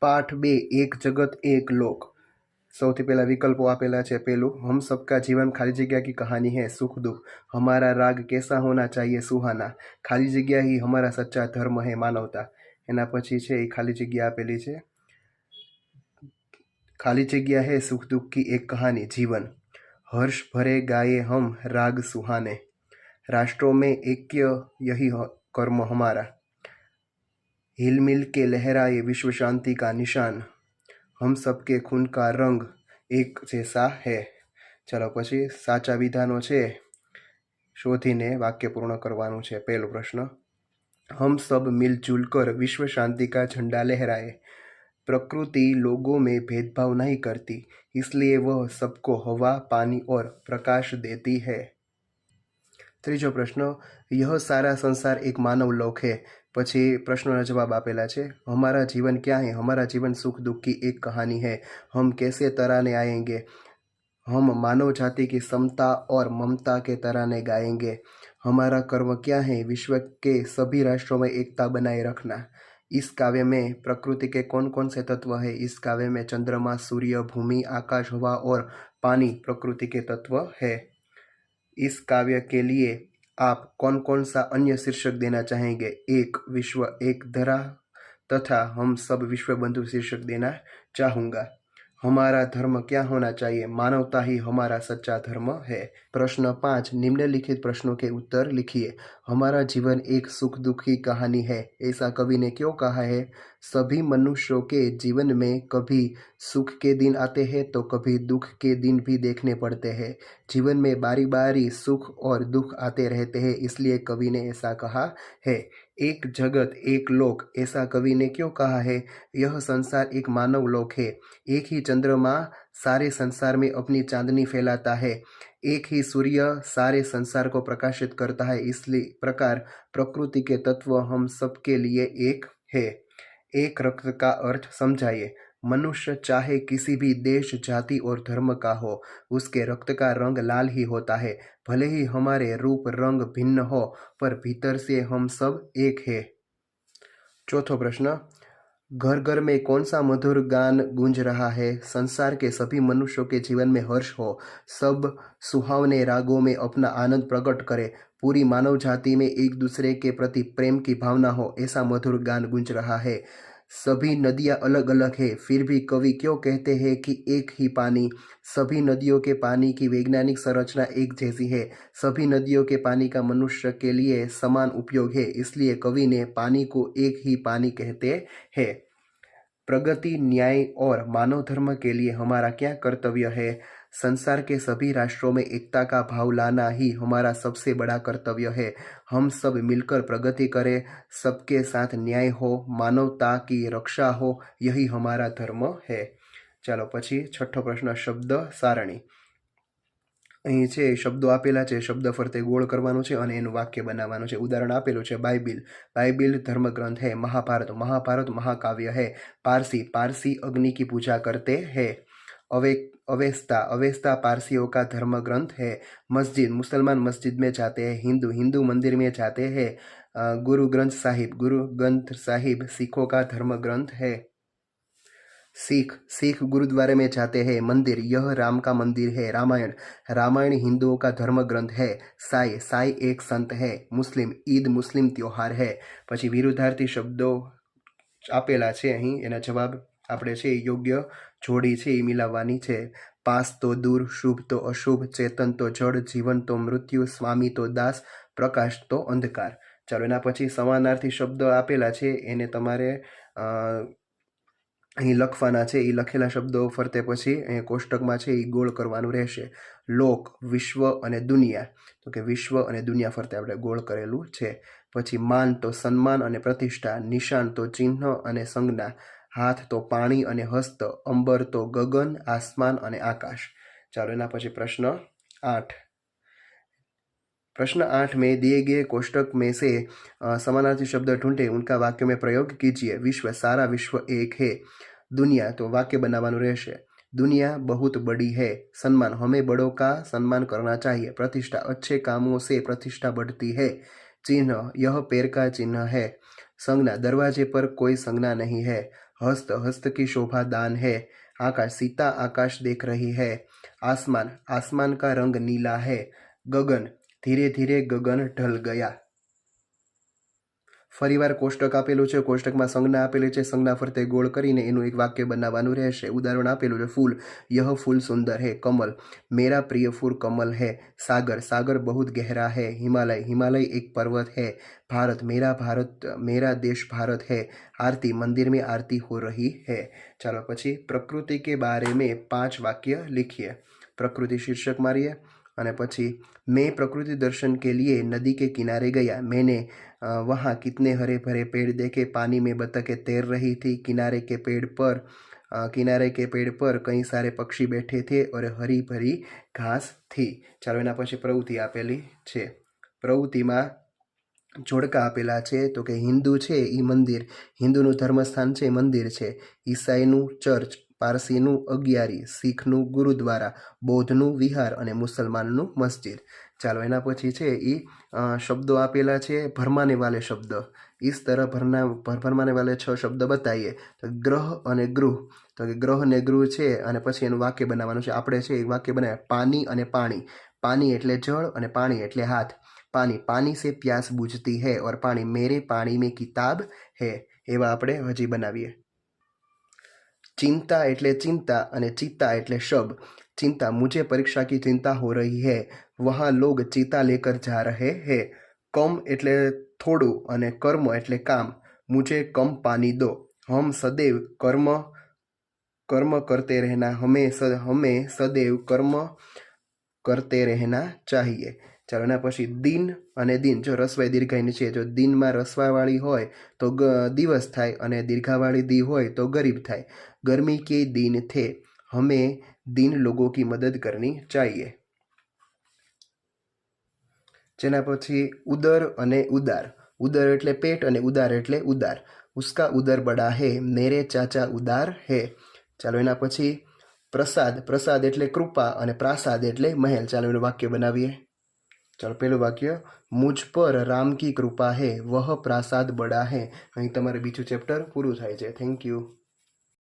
પાઠ બે, એક જગત, એક લોક. સૌથી પહેલાં વિકલ્પો આપેલા છે પેલું, હમ સબકા જીવન ખાલી જગ્યા કી કહાની હે, સુખ દુઃખ. હમારા રાગ કેસા હોના ચાહીએ સુહાના. ખાલી જગ્યા હી હમારા સચ્ચા ધર્મ હૈ માનવતા. એના પછી છે એ ખાલી જગ્યા આપેલી છે. ખાલી જગ્યા હે સુખ દુઃખ કી એક કહાની, જીવન. હર્ષ ભરે ગાયે હમ રાગ સુહાને. રાષ્ટ્રો મેં એક્ય યહી કર્મ હમારા. हिल मिल के लहराए विश्व शांति का निशान हम सबके खून का रंग એક જૈસા હે ચાલો પછી સાચા વિધાનો છે શોધીને વાક્ય પૂર્ણ કરવાનું છે પહેલો પ્રશ્ન हम सब मिलजुल कर विश्व शांति का झंडा लहराए प्रकृति लोगों में भेदभाव नहीं करती इसलिए वह सबको हवा पानी और प्रकाश देती है ત્રીજો પ્રશ્ન यह सारा संसार एक मानव लोक है પછી પ્રશ્નોના જવાબ આપેલા છે हमारा जीवन क्या है हमारा जीवन सुख दुख की एक कहानी है हम कैसे तराने आएंगे हम मानव जाति की समता और ममता के तराने गाएंगे हमारा कर्म क्या है विश्व के सभी राष्ट्रों में एकता बनाए रखना इस काव्य में प्रकृति के कौन कौन से तत्व है इस काव्य में चंद्रमा सूर्य भूमि आकाश हवा और पानी प्रकृति के तत्व है इस काव्य के लिए आप कौन कौन सा अन्य शीर्षक देना चाहेंगे? एक, विश्व एक धरा, तथा हम सब विश्व बंधु शीर्षक देना चाहूँगा। हमारा धर्म क्या होना चाहिए? मानवता ही हमारा सच्चा धर्म है। प्रश्न पाँच, निम्नलिखित प्रश्नों के उत्तर लिखिए। हमारा जीवन एक सुख दुख की कहानी है। ऐसा कवि ने क्यों कहा है? सभी मनुष्यों के जीवन में कभी सुख के दिन आते हैं तो कभी दुख के दिन भी देखने पड़ते हैं। जीवन में बारी बारी सुख और दुख आते रहते हैं, इसलिए कवि ने ऐसा कहा है। एक जगत, एक लोक, ऐसा कवि ने क्यों कहा है? यह संसार एक मानव लोक है। एक ही चंद्रमा सारे संसार में अपनी चांदनी फैलाता है। एक ही सूर्य सारे संसार को प्रकाशित करता है। इसलिए प्रकार, प्रकृति के तत्व हम सबके लिए एक है। एक रक्त का अर्थ समझाइए। मनुष्य चाहे किसी भी देश, जाति और धर्म का हो, उसके रक्त का रंग लाल ही होता है। भले ही हमारे रूप रंग भिन्न हो, पर भीतर से हम सब एक है। चौथो प्रश्न घर घर में कौन सा मधुर गान गूंज रहा है? संसार के सभी मनुष्यों के जीवन में हर्ष हो। सब सुहावने रागों में अपना आनंद प्रकट करे। पूरी मानव जाति में एक दूसरे के प्रति प्रेम की भावना हो, ऐसा मधुर गान गूंज रहा है। सभी नदियाँ अलग अलग है। फिर भी कवि क्यों कहते हैं कि एक ही पानी? सभी नदियों के पानी की वैज्ञानिक संरचना एक जैसी है। सभी नदियों के पानी का मनुष्य के लिए समान उपयोग है, इसलिए कवि ने पानी को एक ही पानी कहते हैं। प्रगति न्याय और मानव धर्म के लिए हमारा क्या कर्तव्य है संसार के सभी राष्ट्रों में एकता का भाव लाना ही हमारा सबसे बड़ा कर्तव्य है हम सब मिलकर प्रगति करें सबके साथ न्याय हो मानवता की रक्षा हो यही हमारा धर्म है ચાલો પછી છઠ્ઠો પ્રશ્ન શબ્દ સારણી અહીં છે શબ્દો આપેલા છે, શબ્દ ફરતે ગોળ કરવાનું છે અને એનું વાક્ય બનાવવાનું છે. ઉદાહરણ આપેલું છે, બાઇબિલ. બાઇબિલ ધર્મગ્રંથ હે, મહાભારત. મહાભારત મહાકાવ્ય હે. પારસી. પારસી અગ્નિ કી પૂજા કરતે હે. અવે, અવેસ્તા. અવેસ્તા પારસીઓ કા ધર્મગ્રંથ હે. મસ્જિદ. મુસલમાન મસ્જિદ મેં જાતે હે. હિન્દુ. હિન્દુ મંદિર મેં જાતે હે. ગુરુ ગ્રંથ સાહિબ. ગુરુ ગ્રંથ સાહિબ સિખો કા ધર્મગ્રંથ હે. सिख सिख गुरुद्वारे में जाते हैं मंदिर यह राम का मंदिर है रामायण रामायण हिंदुओं का धर्म ग्रंथ है साई साई एक संत है मुस्लिम ईद मुस्लिम त्योहार है પછી વિરુદ્ધાર્થી શબ્દો આપેલા છે અહીં એના જવાબ આપણે છે એ યોગ્ય જોડી છે એ મિલાવવાની છે પાસ તો દૂર શુભ તો અશુભ ચેતન તો જડ જીવન તો મૃત્યુ સ્વામી તો દાસ પ્રકાશ તો અંધકાર ચાલો એના પછી સમાનાર્થી શબ્દ આપેલા છે એને તમારે અ, અહીં લખવાના છે એ લખેલા શબ્દો ફરતે પછી અહીંયા કોષ્ટકમાં છે એ ગોળ કરવાનું રહેશે. લોક, વિશ્વ અને દુનિયા. તો કે વિશ્વ અને દુનિયા ફરતે આપણે ગોળ કરેલું છે. પછી માન તો સન્માન અને પ્રતિષ્ઠા, નિશાન તો ચિહ્ન અને સંજ્ઞા, હાથ તો પાણી અને હસ્ત, અંબર તો ગગન, આસમાન અને આકાશ. ચાલો એના પછી પ્રશ્ન આઠ. प्रश्न आठ में दिए गए कोष्टक में से अ, समानार्थी शब्द ढूंढे उनका वाक्य में प्रयोग कीजिए विश्व सारा विश्व एक है दुनिया तो वाक्य बनावानु રહેશે दुनिया बहुत बड़ी है सम्मान हमें बड़ों का सम्मान करना चाहिए प्रतिष्ठा अच्छे कामों से प्रतिष्ठा बढ़ती है चिन्ह यह पैर का चिन्ह है संज्ञा दरवाजे पर कोई संज्ञा नहीं है हस्त हस्त की शोभा दान है आकाश सीता आकाश देख रही है आसमान आसमान का रंग नीला है गगन ધીરે ધીરે ગગન ઢલ ગયા. ફરીવાર કોષ્ટક આપેલું છે. કોષ્ટકમાં સંજ્ઞા આપેલી છે. સંજ્ઞા ફરતે ગોળ કરીને એનું એક વાક્ય બનાવવાનું રહેશે. ઉદાહરણ આપેલું છે. ફૂલ. યહ ફૂલ સુંદર હે. કમલ. મેરા પ્રિય ફૂલ કમલ હે. સાગર. સાગર બહુત ગહેરા હે. હિમાલય. હિમાલય એક પર્વત હે. ભારત. મેરા ભારત. મેરા દેશ ભારત હે. આરતી. મંદિર મેં આરતી હો રહી હે. ચાલો પછી પ્રકૃતિ કે બારે મેં પાંચ વાક્ય લીખીએ. પ્રકૃતિ શીર્ષક મારીએ અને પછી मैं प्रकृति दर्शन के लिए नदी के किनारे गया मैंने अ, वहाँ कितने हरे भरे पेड़ देखे पानी में बतखें तैर रही थी किनारे के पेड़ पर अ, किनारे के पेड़ पर कई सारे पक्षी बैठे थे और हरी भरी घास थी ચાલો એના પછી પ્રવૃત્તિ આપેલી છે પ્રવૃત્તિમાં જોડકા આપેલા છે તો કે હિન્દુ છે એ મંદિર હિન્દુનું ધર્મસ્થાન છે એ મંદિર છે ઈસાઈનું ચર્ચ પારસીનું અગિયારી, શીખનું ગુરુદ્વારા, બૌદ્ધનું વિહાર અને મુસલમાનનું મસ્જિદ. ચાલો, એના પછી છે એ શબ્દો આપેલા છે, ભરમાને વાલે શબ્દ. ઇસ તરહ ભરના ભરમાને વાલે છ શબ્દ બતાવીએ તો ગ્રહ અને ગૃહ. તો કે ગ્રહ ને ગૃહ છે, અને પછી એનું વાક્ય બનાવવાનું છે. આપણે છે એ વાક્ય બનાવ્યા. પાની અને પાણી. પાની એટલે જળ અને પાણી એટલે હાથ. પાણી પાણી સે પ્યાસ બુજતી હે, ઓર પાણી મેરે પાણી મેં કિતાબ હૈ. એવા આપણે હજી બનાવીએ. चिंता એટલે चिंता અને चिता એટલે शब चिंता मुझे परीक्षा की चिंता हो रही है वहाँ लोग चिता लेकर जा रहे हैं कम એટલે થોડું અને કર્મ એટલે કામ मुझे कम पानी दो हम सदैव कर्म कर्म करते रहना हमें स, हमें सदैव कर्म કરતે રહેના ચાહીએ ચાલો એના પછી દિન અને દિન જો રસવાઈ દીર્ઘાઈની છે જો દિનમાં રસવાવાળી હોય તો ગ દિવસ થાય અને દીર્ઘાવાળી દી હોય તો ગરીબ થાય गर्मी के दिन थे, हमें दिन लोगों की मदद करनी चाहिए। જેના પછી ઉદર અને ઉદાર. ઉદર એટલે પેટ અને ઉદાર એટલે ઉદાર. ઉસકા ઉદર બડા હે, મેરે ચાચા ઉદાર હે. ચાલો એના પછી પ્રસાદ. પ્રસાદ એટલે કૃપા અને પ્રાસાદ એટલે મહેલ. ચાલો એનું વાક્ય બનાવીએ. ચાલો પહેલું વાક્ય. મુજ પર રામ કી કૃપા હે, વહ પ્રાસાદ બડા હે. અહીં તમારે બીજું ચેપ્ટર પૂરું થાય છે. Thank you